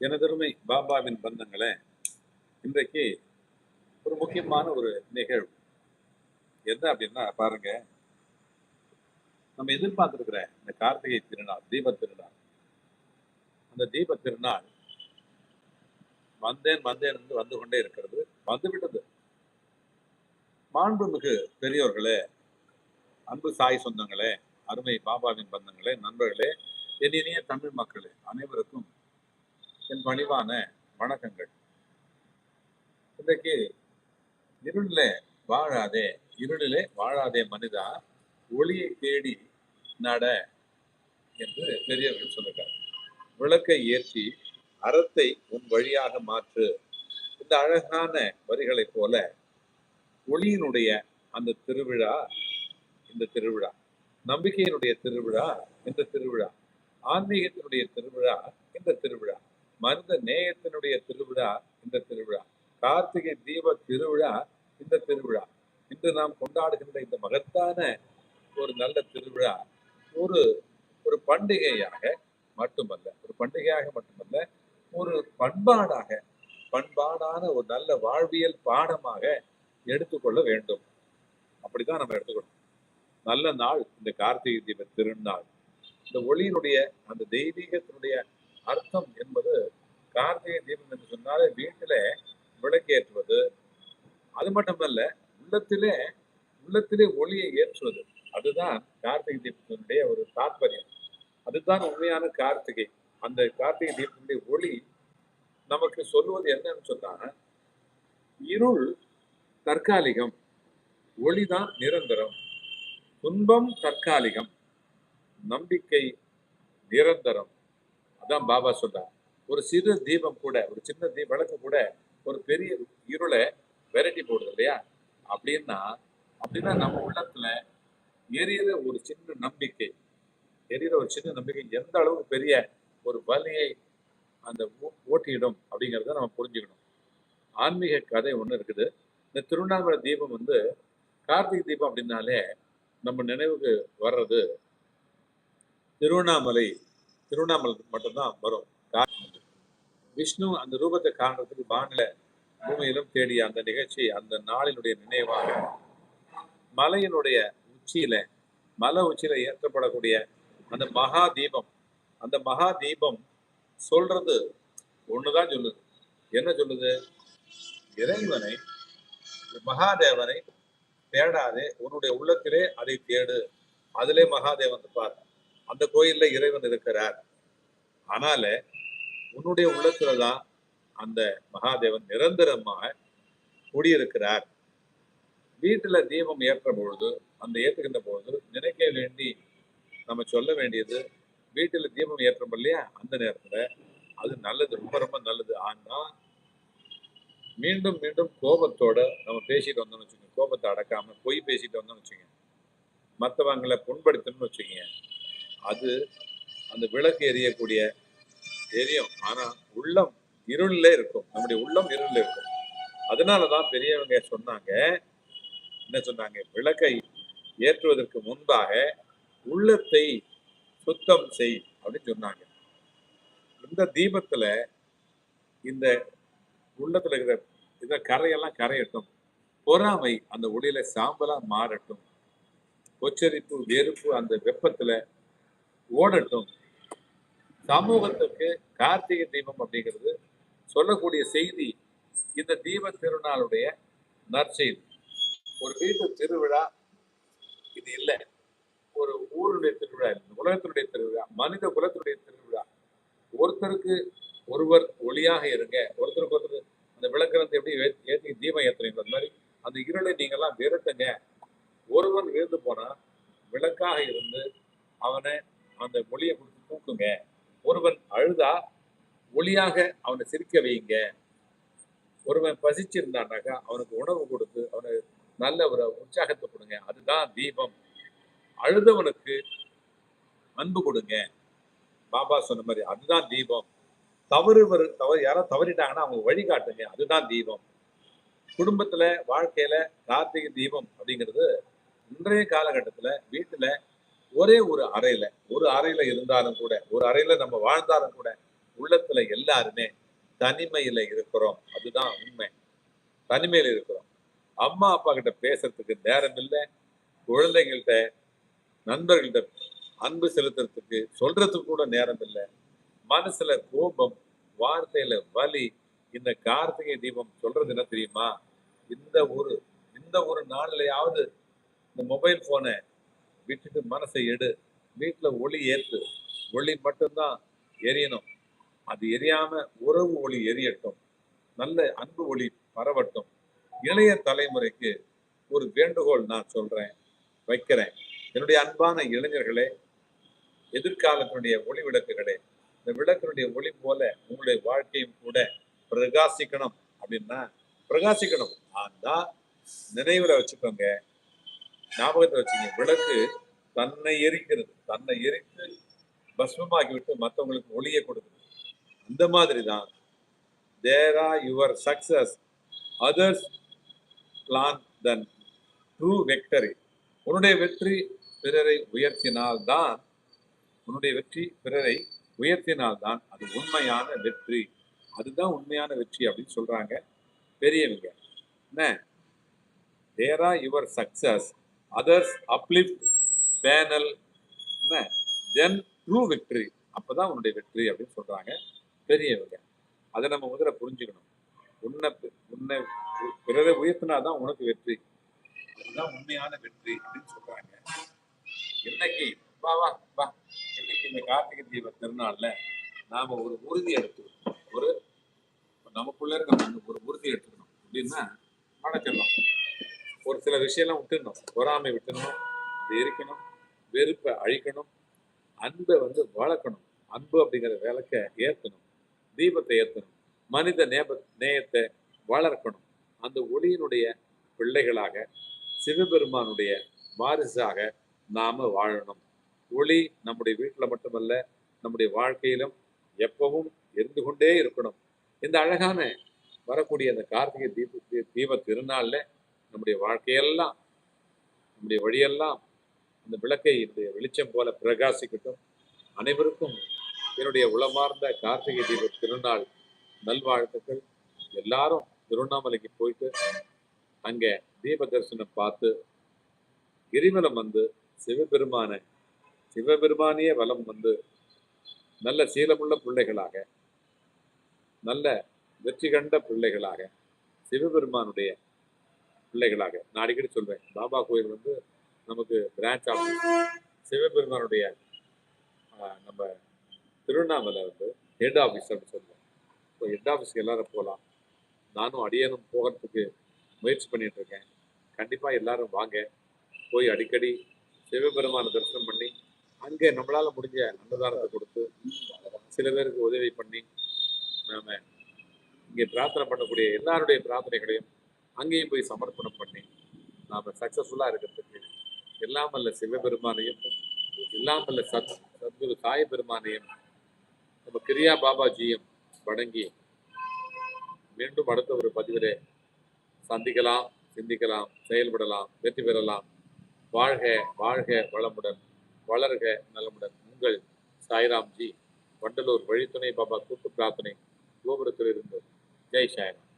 எனதருமை பாபாவின் பந்தங்களே இன்றைக்கு ஒரு முக்கியமான ஒரு நிகழ்வு. என்ன அப்படின்னா பாருங்க நம்ம எதிர்பார்த்திருக்கிற இந்த கார்த்திகை திருநாள் தீப திருநாள். அந்த தீப திருநாள் வந்தேன் வந்தேன் என்று வந்து கொண்டே இருக்கிறது வந்துவிட்டது மாண்புமிகு பெரியோர்களே அன்பு சாய் சொந்தங்களே அருமை பாபாவின் பந்தங்களே நண்பர்களே என் இனிய தமிழ் மக்களே அனைவருக்கும் என் பணிவான வணக்கங்கள். இன்றைக்கு இருளிலே வாழாதே இருளிலே வாழாதே மனிதா ஒளியை தேடி நட என்று பெரியவர்கள் சொல்லுகிறார் விளக்கை ஏற்றி அறத்தை உன் வழியாக மாற்று. இந்த அழகான வரிகளைப் போல ஒளியினுடைய அந்த திருவிழா இந்த திருவிழா நம்பிக்கையினுடைய திருவிழா இந்த திருவிழா ஆன்மீகத்தினுடைய திருவிழா இந்த திருவிழா. மனித நேயத்தினுடைய திருவிழா இந்த திருவிழா. கார்த்திகை தீப திருவிழா இந்த திருவிழா. இன்று நாம் கொண்டாடுகின்ற இந்த மகத்தான ஒரு நல்ல திருவிழா ஒரு ஒரு பண்டிகையாக மட்டுமல்ல ஒரு பண்டிகையாக மட்டுமல்ல ஒரு பண்பாடாக பண்பாடான ஒரு நல்ல வாழ்வியல் பாடமாக எடுத்துக்கொள்ள வேண்டும். அப்படிதான் நம்ம எடுத்துக்கணும். நல்ல நாள் இந்த கார்த்திகை தீப திருநாள். இந்த ஒளியினுடைய அந்த தெய்வீகத்தினுடைய அர்த்தம் என்பது கார்த்திகை தீபம் என்று சொன்னாலே வீட்டில விளக்கேற்றுவது. அது மட்டுமல்ல உள்ளத்திலே உள்ளத்திலே ஒளியை ஏற்றுவது. அதுதான் கார்த்திகை தீபத்தினுடைய ஒரு தாற்பயம் அதுதான் உண்மையான கார்த்திகை. அந்த கார்த்திகை தீபத்தினுடைய ஒளி நமக்கு சொல்லுவது என்னன்னு சொன்னா இருள் தற்காலிகம் ஒளிதான் நிரந்தரம். துன்பம் தற்காலிகம் நம்பிக்கை நிரந்தரம். அதான் பாபா சொல்றார். ஒரு சிறு தீபம் கூட ஒரு சின்ன தீ விளக்கு கூட ஒரு பெரிய இருளை விரட்டி போடுது இல்லையா? அப்படின்னா அப்படின்னா நம்ம உள்ளத்துல எரியிற ஒரு சின்ன நம்பிக்கை எரியிற ஒரு சின்ன நம்பிக்கை எந்த அளவுக்கு பெரிய ஒரு வலியை அந்த ஓ- ஓட்டிடும் அப்படிங்கிறத நம்ம புரிஞ்சுக்கணும். ஆன்மீக கதை ஒன்று இருக்குது. இந்த திருவண்ணாமலை தீபம் வந்து கார்த்திகை தீபம் அப்படின்னாலே நம்ம நினைவுக்கு வர்றது திருவண்ணாமலை திருவண்ணாமலை மட்டும்தான் வரும். கார்த்திகை விஷ்ணு அந்த ரூபத்தை காண்றதுக்கு வானில பூமியிலும் தேடிய அந்த நிகழ்ச்சி அந்த நாளினுடைய நினைவாக. மலையினுடைய உச்சியில மலை உச்சியில ஏற்றப்படக்கூடிய அந்த மகா தீபம் அந்த மகா தீபம் சொல்றது ஒண்ணுதான் சொல்லுது. என்ன சொல்லுது? இறைவனை மகாதேவனை தேடாதே உன்னுடைய உள்ளத்திலே அதை தேடு. அதிலே மகாதேவன் இருப்பார். அந்த கோயில்ல இறைவன் இருக்கிறார். ஆனால உன்னுடைய உள்ளத்துல தான் அந்த மகாதேவன் நிரந்தரமாக குடியிருக்கிறார். வீட்டுல தீபம் ஏற்ற பொழுது அந்த ஏற்றுகின்ற பொழுது நினைக்க வேண்டி நம்ம சொல்ல வேண்டியது வீட்டுல தீபம் ஏற்றோம் இல்லையா? அந்த நேரத்துல அது நல்லது ரொம்ப ரொம்ப நல்லது. ஆனா மீண்டும் மீண்டும் கோபத்தோட நம்ம பேசிட்டு வந்தோம்னு வச்சுக்கோங்க. கோபத்தை அடக்காம பொய் பேசிட்டு வந்தோம்னு வச்சுக்கோங்க. மற்றவங்களை புண்படுத்தணும்னு வச்சுக்கோங்க. அது அந்த விளக்கு எரியக்கூடிய தெரியும். ஆனா உள்ளம் இருள்ல இருக்கும். நம்முடைய உள்ளம் இருள்ல இருக்கும். அதனாலதான் பெரியவங்க சொன்னாங்க என்ன சொன்னாங்க? விளக்கை ஏற்றுவதற்கு முன்பாக உள்ளத்தை சுத்தம் செய் அப்படின்னு சொன்னாங்க. இந்த தீபத்துல இந்த உள்ளத்துல இருக்கிற இந்த கரையெல்லாம் கரையட்டும். பொறாமை அந்த ஒளியில சாம்பலா மாறட்டும். கொச்சரிப்பு வெறுப்பு அந்த வெப்பத்துல ஓடட்டும். சமூகத்துக்கு கார்த்திகை தீபம் அப்படிங்கிறது சொல்லக்கூடிய செய்தி இந்த தீப திருநாளுடைய நற்செய்தி. ஒரு வீட்டு திருவிழா இது இல்லை. ஒரு ஊருடைய திருவிழா இல்லை. உலகத்தினுடைய திருவிழா மனித குலத்தினுடைய திருவிழா. ஒருத்தருக்கு ஒருவர் ஒளியாக இருங்க. ஒருத்தருக்கு ஒருத்தர் அந்த விளக்கணத்தை எப்படி ஏற்றி தீபம் ஏற்றுறீங்க அந்த மாதிரி அந்த இருளை நீங்கள்லாம் விரட்டுங்க ஒருவன் விழுந்து போனால் விளக்காக இருந்து அவனை அந்த மொழியை கொடுத்து தூக்குங்க. ஒருவன் அழுதா ஒளியாக அவனை சிரிக்க வையுங்க. ஒருவன் பசிச்சிருந்தானாக்கா அவனுக்கு உணவு கொடுத்து அவனுக்கு நல்ல ஒரு உற்சாகத்தை கொடுங்க. அதுதான் தீபம். அழுதவனுக்கு அன்பு கொடுங்க. பாபா சொன்ன மாதிரி அதுதான் தீபம். தவறு வரு- தவறு யாரோ தவறிட்டாங்கன்னா அவங்க வழிகாட்டுங்க அதுதான் தீபம். குடும்பத்துல வாழ்க்கையில கார்த்திகை தீபம் அப்படிங்கிறது இன்றைய காலகட்டத்துல வீட்டுல ஒரே ஒரு அறையில ஒரு அறையில இருந்தாலும் கூட ஒரு அறையில நம்ம வாழ்ந்தாலும் கூட உள்ளத்துல எல்லாருமே தனிமையில இருக்கிறோம். அதுதான் உண்மை. தனிமையில இருக்கிறோம். அம்மா அப்பா கிட்ட பேசுறதுக்கு நேரம் இல்லை. குழந்தைகள்கிட்ட நண்பர்கள்ட்ட அன்பு செலுத்துறதுக்கு சொல்றதுக்கு கூட நேரம் இல்லை. மனசுல கோபம் வார்த்தையில வலி இந்த கார்த்திகை தீபம் சொல்றது என்ன தெரியுமா? இந்த ஒரு இந்த ஒரு நாள்லயாவது இந்த மொபைல் போனை விட்டுட்டு மனசை எடு. வீட்டில் ஒளி ஏற்று ஒளி மட்டும்தான் எரியணும். அது எரியாம உறவு ஒளி எரியட்டும். நல்ல அன்பு ஒளி பரவட்டும். இளைய தலைமுறைக்கு ஒரு வேண்டுகோள் நான் சொல்றேன் வைக்கிறேன். என்னுடைய அன்பான இளைஞர்களே எதிர்காலத்தினுடைய ஒளி விளக்குகளே இந்த விளக்கினுடைய ஒளி போல உங்களுடைய வாழ்க்கையும் கூட பிரகாசிக்கணும் அப்படின்னா பிரகாசிக்கணும். அதான் நினைவுல வச்சுக்கோங்க. ஞாபகத்தை வச்சுங்க விளக்கு தன்னை எரிக்கிறது தன்னை எரித்து பஸ்மமாக்கி விட்டு மற்றவங்களுக்கு ஒளியை கொடுக்குது. அந்த மாதிரி தான் there are your success others plan then true victory உன்னுடைய வெற்றி பிறரை உயர்த்தினால்தான் உன்னுடைய வெற்றி பிறரை உயர்த்தினால்தான் அது உண்மையான வெற்றி. அதுதான் உண்மையான வெற்றி அப்படின்னு சொல்றாங்க பெரியவங்க. என்ன? There are your success others uplift panel என்ன? தென் ட்ரூ விக்டரி அப்பதான் உன்னுடைய வெற்றி அப்படின்னு சொல்றாங்க. பெரியவங்க. அதை நம்ம முதல்ல புரிஞ்சுக்கணும். உன்னை உன்னை பிறரை பிறரை உயர்த்தினாதான் உனக்கு வெற்றி. அதுதான் உண்மையான வெற்றி அப்படின்னு சொல்றாங்க. இன்னைக்கு வா வா வா. இன்னைக்கு இந்த கார்த்திகை தீப திருநாள்ல நாம ஒரு உறுதி எடுத்துக்கணும். ஒரு நமக்குள்ள இருக்க ஒரு உறுதி எடுத்துக்கணும். அப்படின்னா மடச்சிடணும் ஒரு சில விஷயம்லாம் விட்டுடணும். பொறாமை விட்டுடணும் அது எரிக்கணும் வெறுப்பை அழிக்கணும் அன்பை வந்து வளர்க்கணும். அன்பு அப்படிங்கிற விளக்க ஏற்றணும் தீபத்தை ஏற்றணும் மனித நேப நேயத்தை வளர்க்கணும். அந்த ஒளியினுடைய பிள்ளைகளாக சிவபெருமானுடைய வாரிசாக நாம் வாழணும். ஒளி நம்முடைய வீட்டில் மட்டுமல்ல நம்முடைய வாழ்க்கையிலும் எப்பவும் இருந்து கொண்டே இருக்கணும். இந்த அழகான வரக்கூடிய அந்த கார்த்திகை தீப தீப திருநாளில் நம்முடைய வாழ்க்கையெல்லாம் நம்முடைய வழியெல்லாம் அந்த விளக்கை என்னுடைய வெளிச்சம் போல பிரகாசிக்கட்டும். அனைவருக்கும் என்னுடைய உளமார்ந்த கார்த்திகை தீப திருநாள் நல்வாழ்த்துக்கள். எல்லாரும் திருவண்ணாமலைக்கு போயிட்டு அங்கே தீப தரிசனம் பார்த்து கிரிவலம் வந்து சிவபெருமான சிவபெருமானிய வலம் வந்து நல்ல சீலமுள்ள பிள்ளைகளாக நல்ல வெற்றி கண்ட பிள்ளைகளாக சிவபெருமானுடைய பிள்ளைகளாக. நான் அடிக்கடி சொல்வேன் பாபா கோயில் வந்து நமக்கு பிரான்ச் ஆஃபீஸ் சிவபெருமானுடைய நம்ம திருவண்ணாமலை வந்து ஹெட் ஆஃபீஸ் அப்படின்னு சொல்லுவோம். ஸோ ஹெட் ஆஃபீஸ்க்கு எல்லாரும் போகலாம். நானும் அடியனும் போகிறதுக்கு முயற்சி பண்ணிட்டு இருக்கேன். கண்டிப்பாக எல்லாரும் வாங்க. போய் அடிக்கடி சிவபெருமான தரிசனம் பண்ணி அங்கே நம்மளால் முடிஞ்ச அன்னதானத்தை கொடுத்து சில பேருக்கு உதவி பண்ணி நாம் இங்கே பிரார்த்தனை பண்ணக்கூடிய எல்லாருடைய பிரார்த்தனைகளையும் அங்கேயும் போய் சமர்ப்பணம் பண்ணி நாம் சக்சஸ்ஃபுல்லாக இருக்கிறதுக்கு எல்லாமல்ல சிவபெருமானையும் எல்லாமல்ல சத் சத்குரு சாய பெருமானையும் நம்ம கிரியா பாபாஜியும் வணங்கி மீண்டும் அடுத்த ஒரு பதிவிலே சந்திக்கலாம் சிந்திக்கலாம் செயல்படலாம் வெற்றி பெறலாம். வாழ்க வாழ்க வளமுடன் வளர்க நலமுடன். உங்கள் சாய்ராம்ஜி வண்டலூர் வழித்துணை பாபா கூட்டு பிரார்த்தனை கோபுரத்தில் இருந்து ஜெய் சாய்ராம்.